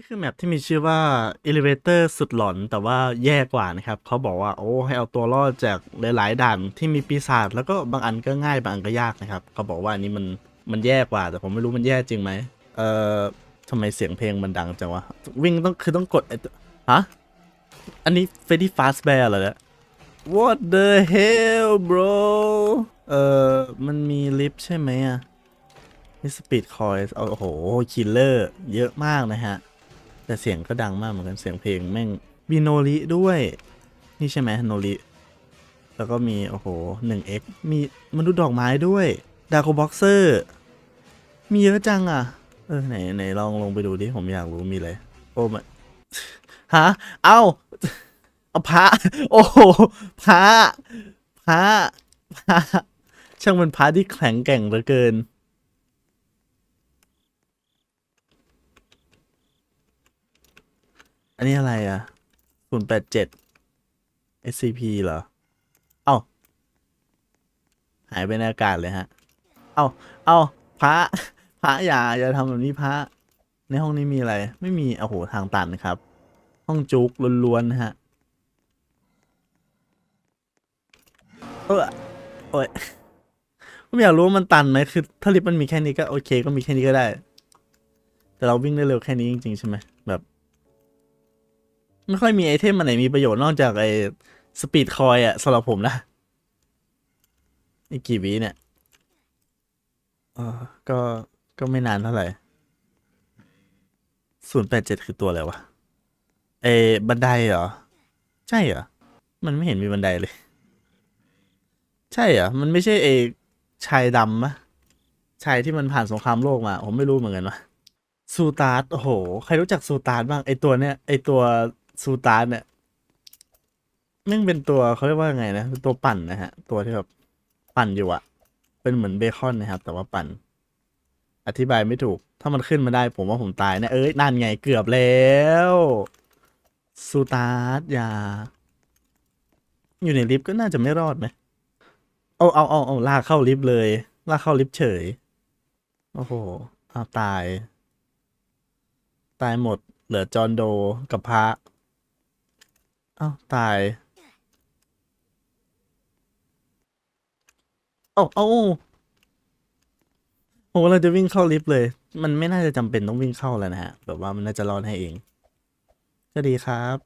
นี่คือแมปที่มีชื่อว่า Elevator สุดหลอนแต่ว่าแย่กว่านะครับเขาบอกว่าโอ้ให้เอาตัวรอดจากหลายๆด่านที่มีปีศาจแล้วก็บางอันก็ง่ายบางอันก็ยากนะครับเขาบอกว่าอันนี้มันมันแย่กว่า แต่ผมไม่รู้มันแย่จริงไหมเอ่อทำไมเสียงเพลงมันดังจังวะวิ่งต้องคือต้องกดไอ้ฮะอันนี้ Freddy Fazbear เหรอเนี่ย What the hell bro เอ่อมันมีลิฟต์ใช่ไหมอะนี่สปีดคอยโอ้โห คิลเลอร์ เยอะมากนะฮะ แต่เสียงก็ดังมากเหมือนกันเสียงเพลงแม่งมีโนริด้วย นี่ใช่ไหมโนริแล้วก็มี โอ้โห 1x มีมนุษย์ดอกไม้ด้วย ดาร์ o บ็อกเซอร์ มีเยอะจังอะ เออ ไหนไหนลองลงไปดูดิ ผมอยากรู้มีอะไร โอ้มาฮะ เอ้าเอาพระ โอ้โห พระ พระ พระ ช่างเป็นพระที่แข็งแกร่งเหลือเกิน อันนี้อะไรอะศูนย์แปดเจ็ด SCP เหรอ เอ้า หายไปในอากาศเลยฮะ เอ้า เอ้า พระ พระอย่า อย่าทำแบบนี้พระ ในห้องนี้มีอะไร ไม่มี โอ้โห ทางตันครับ ห้องจุกล้วนๆฮะ เออโอ้ยผมอยากรู้ว่ามันตันไหมคือ ถ้าลิฟต์มันมีแค่นี้ก็โอเค ก็มีแค่นี้ก็ได้ แต่เราวิ่งได้เร็วแค่นี้จริงๆใช่ไหม ไม่ค่อยมีไอเทมอันไหนมีประโยชน์นอกจากไอสปีดคอยอะสำหรับผมนะนี่กี่วิเนี่ยออก็ก็ไม่นานเท่าไหร่ศูนย์แปดเจ็ดคือตัวอะไรวะ เอ บันไดเหรอ ใช่เหรอ มันไม่เห็นมีบันไดเลย ใช่เหรอ มันไม่ใช่เอ ชายดำมะชายที่มันผ่านสงครามโลกมา ผมไม่รู้เหมือนกันวะซูตาร์โอ้โห ใครรู้จักซูตาร์บ้าง ไอตัวเนี้ย ไอตัว ซูตาร์เนี่ยแม่งเป็นตัวเขาเรียกว่าไงนะเป็นตัวปั่นนะฮะ ตัวที่แบบปั่นอยู่อะเป็นเหมือนเบคอนนะครับ แต่ว่าปั่น อธิบายไม่ถูก ถ้ามันขึ้นมาได้ ผมว่าผมตายนะเอ้ยนั่นไงเกือบแล้วซูตาร์ยา อยู่ในลิฟต์ก็น่าจะไม่รอดไหมเอาเอาเอาเอาลากเข้าลิฟต์เลย ลากเข้าลิฟต์เฉย โอ้โหอาตาย ตายหมด เหลือจอห์นโดกับพระ อ้าตายเอ้าเอ้าผมเราจะวิ่งเข้าลิฟต์เลย มันไม่น่าจะจำเป็นต้องวิ่งเข้าแล้วนะฮะ แบบว่ามันน่าจะรอดให้เอง ก็ดีครับ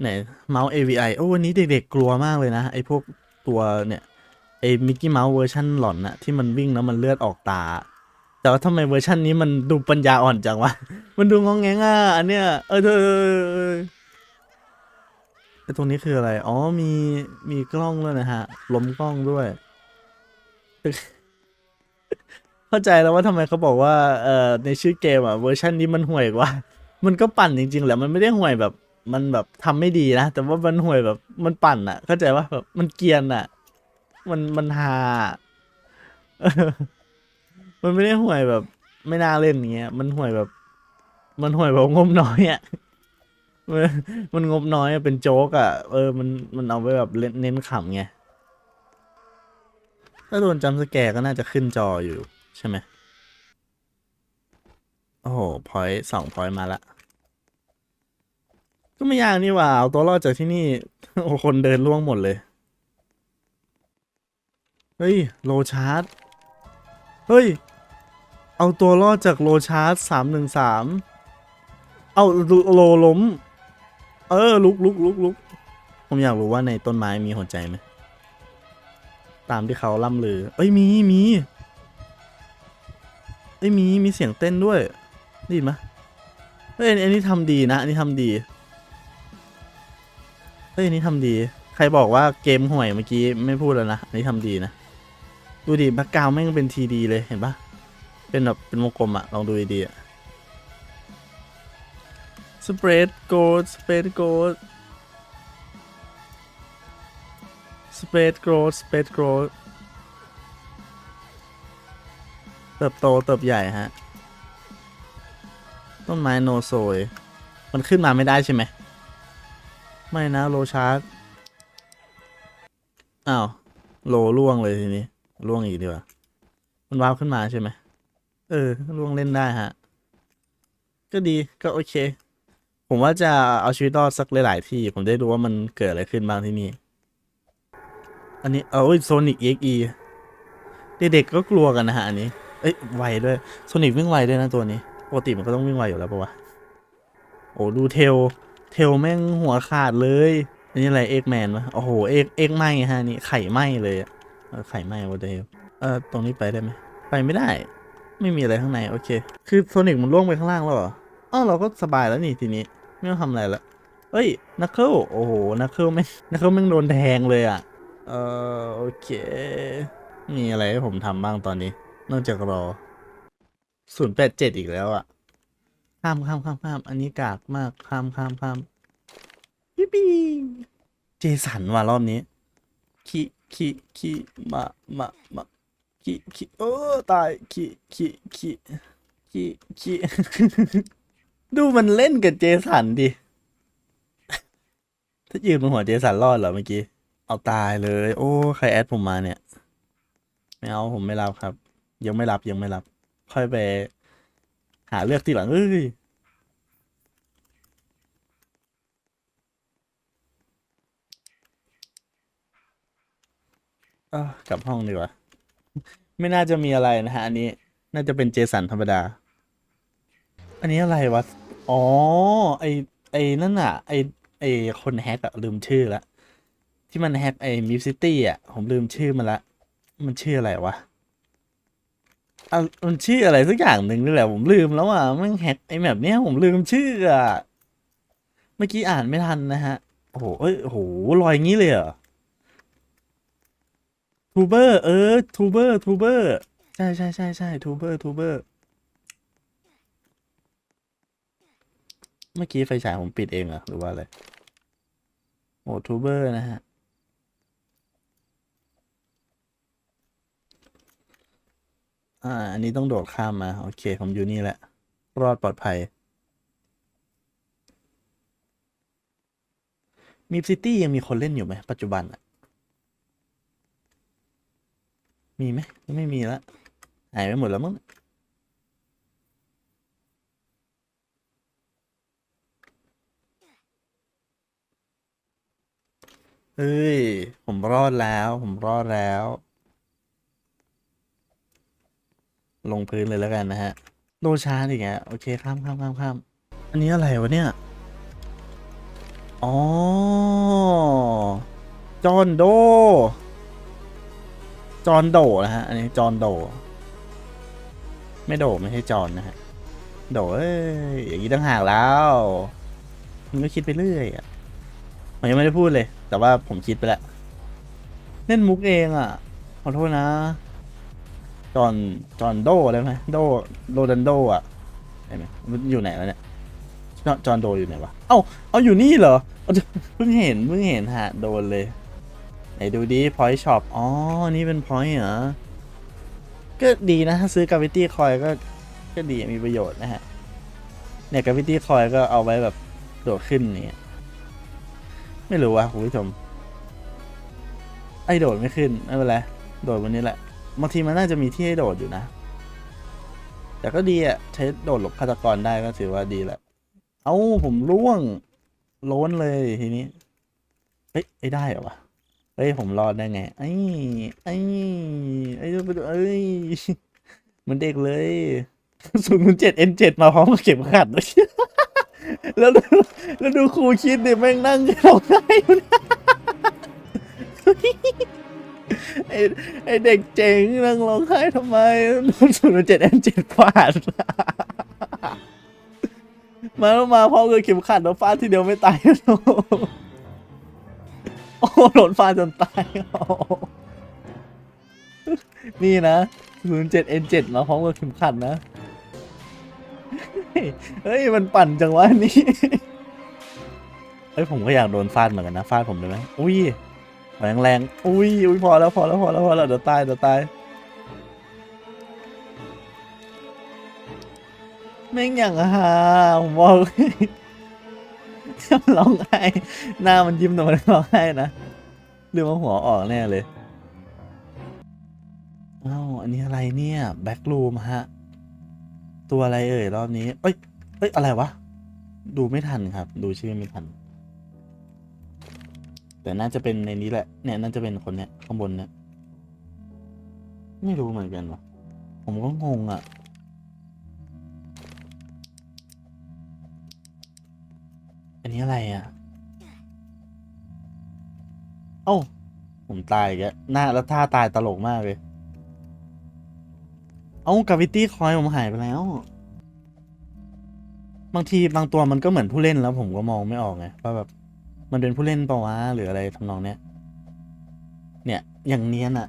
ไหนเมาส์ AVI โอ้วันนี้เด็กๆกลัวมากเลยนะ ไอ้พวกตัวเนี่ยไอ้มิกกี้เมาส์เวอร์ชันหลอนอะที่มันวิ่งแล้วมันเลือดออกตา แต่ว่าทำไมเวอร์ชันนี้มันดูปัญญาอ่อนจังวะ มันดูงองแงงอะอันเนี้ย เออเธอ ไอ้ตรงนี้คืออะไร อ๋อ มีมีกล้องด้วยนะฮะ ล้มกล้องด้วย เข้าใจแล้วว่าทำไมเขาบอกว่า เอ่อ ในชื่อเกมอะเวอร์ชันนี้มันห่วยกว่า มันก็ปั่นจริงๆแหละ มันไม่ได้ห่วยแบบ มันแบบทำไม่ดีนะ แต่ว่ามันห่วยแบบ มันปั่นอะ เข้าใจว่าแบบมันเกียนอะ มันมันฮามันไม่ได้ห่วยแบบ ไม่น่าเล่นอย่างเงี้ย มันห่วยแบบ มันห่วยแบบงบน้อยอะ มันงบน้อยอะเป็นโจ๊กอะ เออมันมันเอาไว้แบบเล่นเน้นขำไง ถ้าโดนจำสแกร์ก็น่าจะขึ้นจออยู่ ใช่ไหม โอ้โหพอยต์สองพอยต์มาละ ก็ไม่ยากนี่หว่า เอาตัวรอดจากที่นี่ โอ้คนเดินล่วงหมดเลย เฮ้ย โลชาร์จ เฮ้ย เอาตัวรอดจากโลชาร์จสามหนึ่งสามเอาโลล้ม เออลุกลุกลุกลุกผมอยากรู้ว่าในต้นไม้มีหัวใจไหมตามที่เขาล่ำลือ เอ้ยมีมีเอ้ยมีมีเสียงเต้นด้วยได้ยินไหมเฮ้ยอันนี้ทำดีนะอันนี้ทำดีเฮ้ยอันนี้ทำดี ใครบอกว่าเกมห่วยเมื่อกี้ไม่พูดแล้วนะอันนี้ทำดีนะดูดิแบ็กกราวแม่งเป็นทีดีเลยเห็นปะเป็นแบบเป็นวงกลมอะลองดูดีๆอะ สเปรดโกดสเปรดโกดสเปรดโกดสเปรดโกดเติบโตเติบใหญ่ฮะ ต้นไม้โนโซย มันขึ้นมาไม่ได้ใช่ไหม ไม่นะโลชาร์ดอ้าว โลล่วงเลยทีนี้ล่วงอีกดีกว่า มันวาร์ปขึ้นมาใช่ไหม เออล่วงเล่นได้ฮะ ก็ดีก็โอเค ผมว่าจะเอาชีวิตรอดสักหลาย ๆ ที่ ผมได้รู้ว่ามันเกิดอะไรขึ้นบ้างที่นี่ อันนี้เอาโซนิกเอ็กอีเด็กๆก็กลัวกันนะฮะอันนี้ เอ้ยไวด้วยโซนิกวิ่งไวด้วยนะตัวนี้ปกติมันก็ต้องวิ่งไวอยู่แล้วปะวะโอ้ดูเทลเทลแม่งหัวขาดเลยอันนี้อะไรเอ็กแมนวะโอ้โหเอ็กเอ็กไหมฮะนี่ไข่ไหมเลยเไข่ไหมวะเดลเออตรงนี้ไปได้ไหมไปไม่ได้ ไม่มีอะไรข้างในโอเค คือโซนิกมันล่วงไปข้างล่างแล้วเหรออ้าวเราก็สบายแล้วนี่ทีนี้ ไม่ต้องทำอะไรละเฮ้ยนักเคิลโอ้โหนักเคิลแม่นักเคิลแม่งโดนแทงเลยอะ เออโอเค มีอะไรให้ผมทำบ้างตอนนี้ นอกจากรอศูนย์แปดเจ็ดอีกแล้วอะ ข้ามข้ามข้ามข้าม อันนี้กากมากข้ามข้ามข้ามยิปปี้เจสันว่ะรอบนี้ขี้ขี้ขี้มามามาขี้ขี้เออตายขี้ขี้ขี้ขี้ขี้ ดูมันเล่นกับเจสันดิ ถ้ายืนบนหัวเจสันรอดเหรอเมื่อกี้ เอาตายเลย โอ้ ใครแอดผมมาเนี่ย ไม่เอาผมไม่รับครับ ยังไม่รับยังไม่รับ ค่อยไป หาเลือกที่หลังเอ้ยกลับห้องดีกว่า ไม่น่าจะมีอะไรนะฮะ อันนี้ น่าจะเป็นเจสันธรรมดา อันนี้อะไรวะ อ๋อ ไอไอนั่นอะ ไอไอคนแฮกอะลืมชื่อละ ที่มันแฮกไอมิวซิตี้อะผมลืมชื่อมันละ มันชื่ออะไรวะอะมันชื่ออะไรสักอย่างหนึ่งนี่แหละผมลืมแล้วอะมันแฮกไอแบบเนี้ยผมลืมชื่ออะเมื่อกี้อ่านไม่ทันนะฮะ โอ้โหเอ้ยโอ้โหลอยงี้เลยเหรอทูเบอร์ เออทูเบอร์ทูเบอร์ใช่ใช่ใช่ใช่ทูเบอร์ทูเบอร์ เมื่อกี้ไฟฉายผมปิดเองเหรอ หรือว่าอะไรโอ้ทูเบอร์นะฮะ อ่า อันนี้ต้องโดดข้ามมา โอเค ผมอยู่นี่แหละ รอดปลอดภัยมีซิตี้ยังมีคนเล่นอยู่ไหม ปัจจุบันอะมีไหม ไม่มีล้วหายไปหมดแล้วมั้ง เฮ้ย ผมรอดแล้ว ผมรอดแล้ว ลงพื้นเลยแล้วกันนะฮะโลชาร์อีกแล้โอเค ข้ามข้ามข้ามข้ามอันนี้อะไรวะเนี่ย อ๋อ จอนโด จอนโดนะฮะ อันนี้จอนโด ไม่โดไม่ใช่จอนนะฮะ โดเอ้ยอย่างนี้ตั้งหากแล้วมึงก็คิดไปเรื่อยอะผมยังไม่ได้พูดเลย แต่ว่าผมคิดไปแล้วเล่นมุกเองอะ ขอโทษนะ จอห์นจอนโดได้ไหมโดโรดันโดอะเห็นไหมมันอยู่ไหนแล้วเนี่ย จอจอห์นโดอยู่ไหนวะ เอ้า เอาอยู่นี่เหรอ เพิ่งเห็น เพิ่งเห็นฮะ โดนเลย ไหนดูดิ point shop อ๋อ นี่เป็น point เหรอ ก็ดีนะ ถ้าซื้อกาวิตี้คอยก็ ก็ดีมีประโยชน์นะฮะ เนี่ยกาวิตี้คอยก็เอาไว้แบบโดดขึ้นเนี่ย ไม่รู้ว่ะคุณผู้ชม ไอโดดไม่ขึ้นไม่เป็นไรโดดวันนี้แหละบางทีมันน่าจะมีที่ให้โดดอยู่นะ แต่ก็ดีอะใช้โดดหลบฆาตกรได้ก็ถือว่าดีแหละ เอ้าผมร่วงล้นเลยทีนี้เฮ้ยไอ้ได้เหรอวะเฮ้ยผมรอดได้ไงไอ้ไอ้ไอ้ดูเอ้ยเหมันเด็กเลยศูนย์เจ็ดเอ็นเจ็ดมาพร้อมกับเข็มขัดด้วย แล้วดูแล้วดูครูคิดดิแม่งนั่งร้องไห้อยู่นะไอไอเด็กเจ๋งนั่งร้องไห้ทำไมศูนย์เจ็ดเอ็นเจ็ดฟาดมาแล้วมาพร้อมกับเข็มขัดแล้วฟาดทีเดียวไม่ตายโอ้โหโดนฟาดจนตายนี่นะศูนย์เจ็ดเอ็นเจ็ดมาพร้อมกับเข็มขัดนะ เฮ้ย มันปั่นจังวะนนี้เฮ้ยผมก็อยากโดนฟาดเหมือนกันนะฟาดผมได้ไหมอุ้ยแรงแรงอุ้ยอุ้ยพอแล้วพอแล้วพอแล้วพอแล้วเดี๋ยวตายเดี๋ยวตายแม่งอย่างฮาผมบอกร้องไห้หน้ามันยิ้มแต่มันร้องไห้นะหรือว่าหัวออกแน่เลยอ้าวอันนี้อะไรเนี่ยแบ็กรูมฮะ ตัวอะไรเอ่ยรอบนี้ เอ้ย เอ้ย อะไรวะ ดูไม่ทันครับ ดูชื่อไม่ทัน แต่น่าจะเป็นในนี้แหละ เนี่ยน่าจะเป็นคนเนี้ยข้างบนเนี่ย ไม่รู้เหมือนกันวะผมก็งงอะ่ะ อันนี้อะไรอะ่ะ เอ้า ผมตายอีกหน้าแล้วท่าตายตลกมากเลย เอากาวิตี้คอยผมหายไปแล้ว บางทีบางตัวมันก็เหมือนผู้เล่นแล้วผมก็มองไม่ออกไงว่าแบบมันเป็นผู้เล่นปล่าวะหรืออะไรทำนองเนี้ย เนี่ย อย่างเนี้ยน่ะ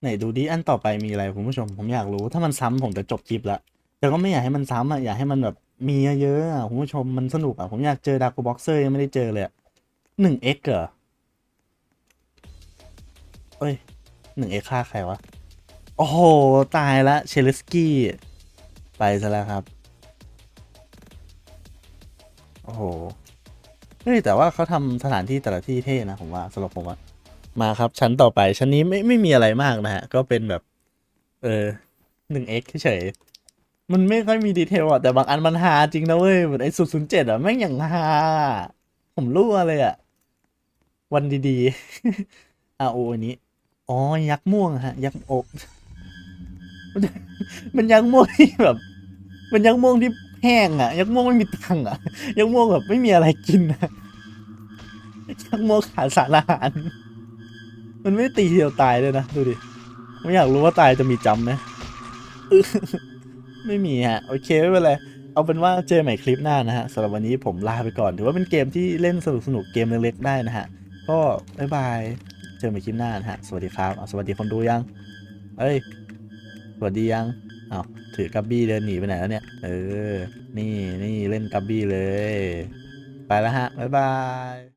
ไหนดูดิอันต่อไปมีอะไรคุณผู้ชม ผมอยากรู้ถ้ามันซ้ำผมจะจบคลิปละแต่ก็ไม่อยากให้มันซ้ำอะอยากให้มันแบบมีเยอะๆอะคุณผู้ชมมันสนุกอะผมอยากเจอดาร์กบ็อกเซอร์ยังไม่ได้เจอเลยหนึ่งเอ็กเหรอเอ้ย หนึ่งเอฆ่าใครวะ โอ้โห ตายละเชลสกี้ ไปซะแล้วครับ โอ้โหเฮ้ยแต่ว่าเขาทำสถานที่แต่ละที่เท่นะ ผมว่าสำหรับผมอะมาครับชั้นต่อไปชั้นนี้ไม่ไม่มีอะไรมากนะฮะ ก็เป็นแบบ เออหนึ่งเอ็กเฉยมันไม่ค่อยมีดีเทลอะแต่บางอันมันฮาจริงนะเว้ยเหมือนไอ้ศูนย์ศูนย์เจ็ดอะแม่งอย่างฮาผมรั่วเลยอะวันดีๆอาโออันนี้ อ๋อ ยักษ์ม่วงฮะ ยักษ์อกมันยักษ์ม่วงที่แบบ มันยักษ์ม่วงที่แห้งอะ ยักษ์ม่วงไม่มีตังอะ ยักษ์ม่วงแบบไม่มีอะไรกินนะยักษ์ม่วงขาดสารอาหาร มันไม่ตีเดียวตายเลยนะ ดูดิ ไม่อยากรู้ว่าตายจะมีจำไหมไม่มีฮะ โอเคไม่เป็นไรเอาเป็นว่าเจอใหม่คลิปหน้านะฮะสำหรับวันนี้ผมลาไปก่อน ถือว่าเป็นเกมที่เล่นสนุกสนุกๆเกมเล็กๆได้นะฮะ ก็บ๊ายบาย เจอใหม่คลิปหน้านะฮะ สวัสดีครับเอาสวัสดีคนดูยัง เอ้ย สวัสดียังเอาถือกับบี้เดินหนีไปไหนแล้วเนี่ย เออ นี่นี่เล่นกับบี้เลย ไปแล้วฮะ บ๊ายบาย